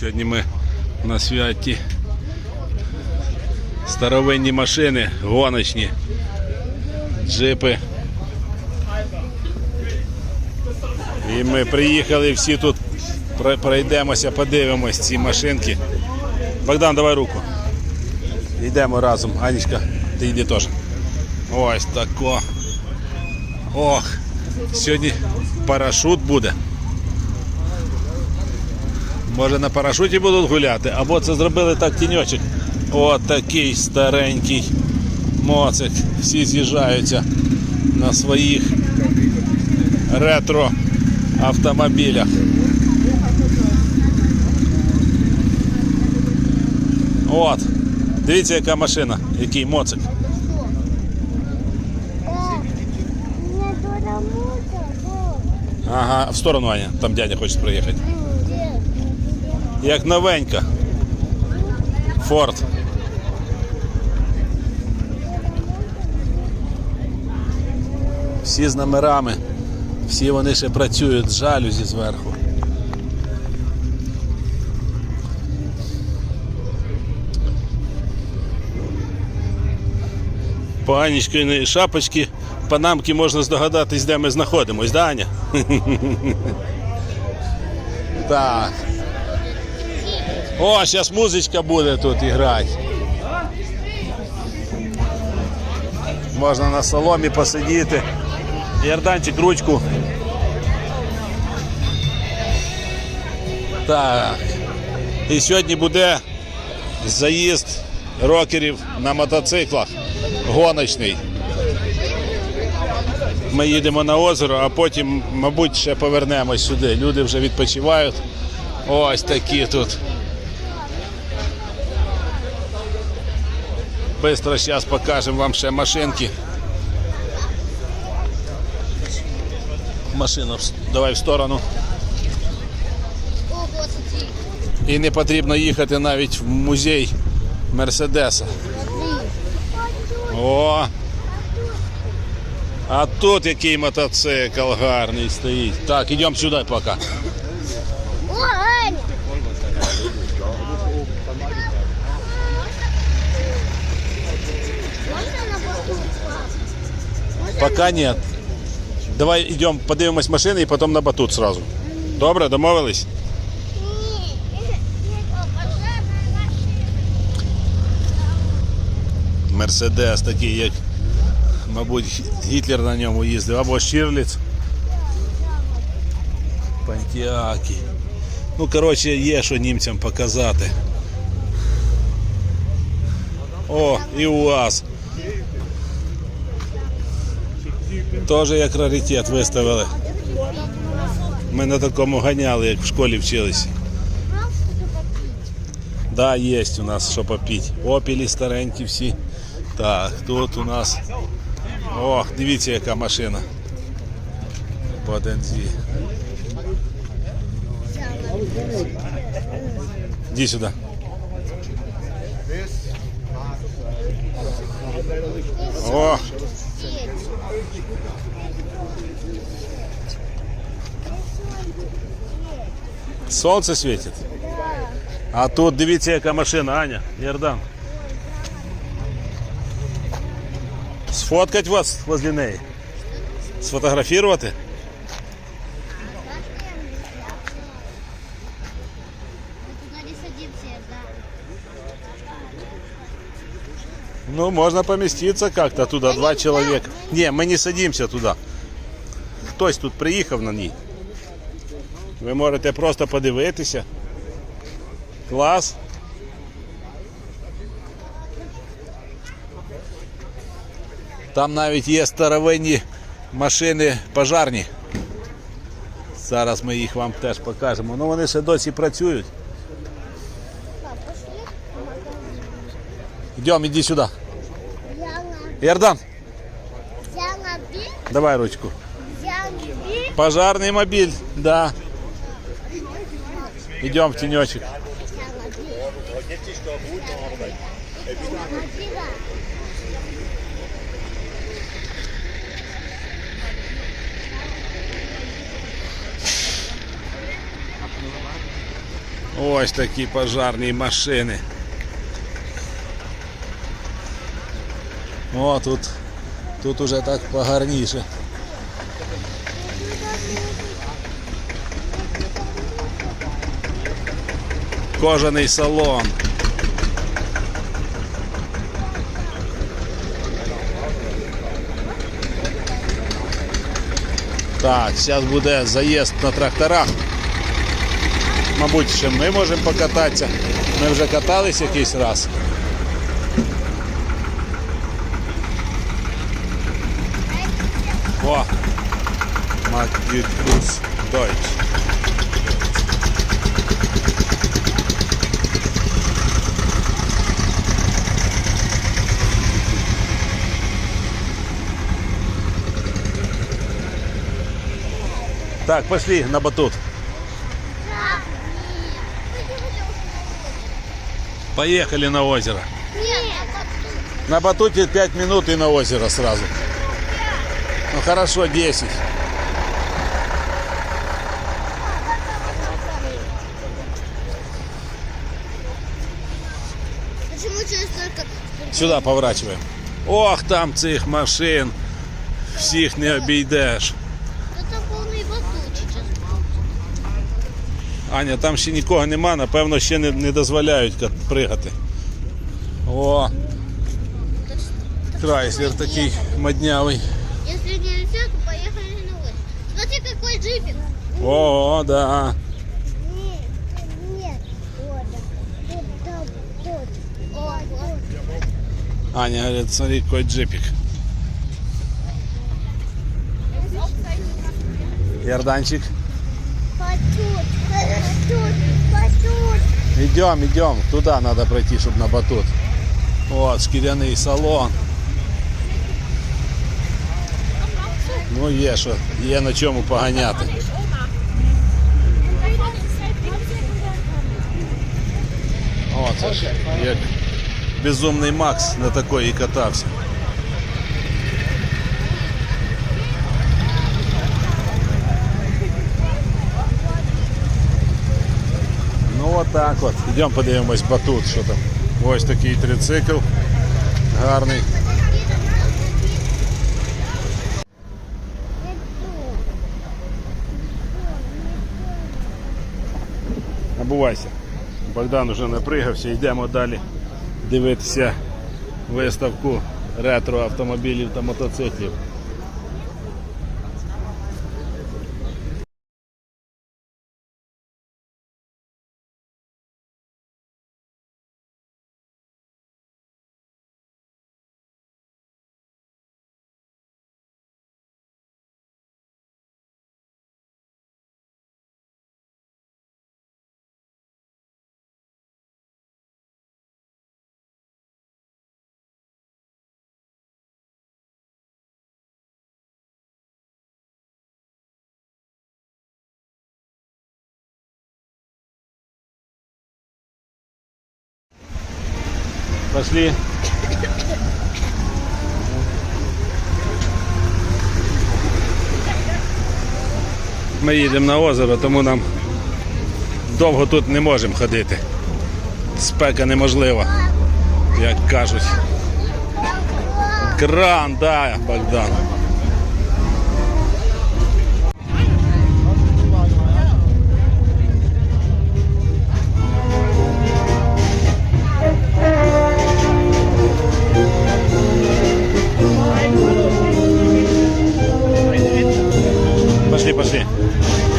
Сьогодні ми на святі старовинні машини, гоночні, джипи. І ми приїхали всі тут про- пройдемося, подивимось ці машинки. Богдан, давай руку. Йдемо разом. Анічка, ти йди теж. Ось тако. Ох, сьогодні парашут буде. Може на парашуті будуть гуляти, або це зробили так тіньочок. От такий старенький моцик. Всі з'їжджаються на своїх ретро автомобілях. От. Дивіться, яка машина, який моцик. Мне туда мусор, вот. Ага, в сторону Аня, там дядя хоче проїхати. Як новенька. Форд. Всі з номерами. Всі вони ще працюють з жалюзі зверху. По Анічкиної шапочки, панамки можна здогадатись, де ми знаходимось, да, Аня? Так. О, зараз музичка буде тут грати. Можна на соломі посидіти. Ярданчик, ручку. Так. І сьогодні буде заїзд рокерів на мотоциклах. Гоночний. Ми їдемо на озеро, а потім, мабуть, ще повернемось сюди. Люди вже відпочивають. Ось такі тут. Быстро зараз покажемо вам ще машинки. С- давай в сторону. І не потрібно їхати навіть в музей Мерседеса. О! А тут який мотоцикл гарний стоїть. Так, ідемо сюди поки. О, Аня! Можно на батут? Пока нет. Давай йдемо, подивимось машини і потім на батут сразу. Добре, домовились? Мерседес такий, як, мабуть, Гітлер на ньому їздив, або Шірліц. Пантіаки. Ну, коротше, є що німцям показати. О, і УАЗ. Теж як раритет виставили. Ми на такому ганяли, як в школі вчилися. Да, є у нас що попіть. Опілі старенькі всі. Так, тут у нас. Ох, дивіться, яка машина. По Дензі. Іди сюди. О, сонце світить. А тут дивіться, яка машина, Аня, Ярдан. Сфоткать вас возле неї? Сфотографувати? Ну, можно поместиться как-то туда, два человека. Не, ми не садимся туди. Хтось тут приїхав на ній. Ви можете просто подивитися. Клас. Там навіть є старовинні машини пожарні. Зараз ми їх вам теж покажемо. Ну вони ще досі працюють. Пап, пошли. Йдемо, іди сюди. Ярдан. Я мобиль. Давай ручку. Я мобиль. Пожарный мобиль, да. Идем в тенечек. Ось такие пожарные машины. О, тут, тут уже так погарніше. Кожаний салон. Так, зараз буде заїзд на тракторах. Мабуть, ще ми можемо покататися. Ми вже катались якийсь раз. О! Матюкус Deutsch. Так, пошли на батут. Поехали на озеро. На батуте 5 минут и на озеро сразу. Ну хорошо, 10. Почему через только... Сюда поворачиваем. Ох, там цих машин. Всіх не обійдеш. Это полный батут сейчас. Аня, там ще нікого нема, напевно, ще не, не дозволяють ка- пригати. О, Крайслер такий моднявий. Если нельзя, то поехали на улицу. Смотри, какой джипик. О, да. Аня говорит, смотри, какой джипик. Ярданчик. Идем, идем. Туда надо пройти, чтобы на батут. Вот, шкіряний салон. Ну є що, є на чому поганяти. О, це ж як безумний Макс на такої і катався. Ну от так от. Йдемо подивимось батут, що там. Ось такий трицикл. Гарний. Набувайся. Богдан уже напригався, йдемо далі дивитися виставку ретро автомобілів та мотоциклів. Пошли. Ми їдемо на озеро, тому нам довго тут не можемо ходити. Спека неможлива, як кажуть. Кран, да, Богдан. tipo assim.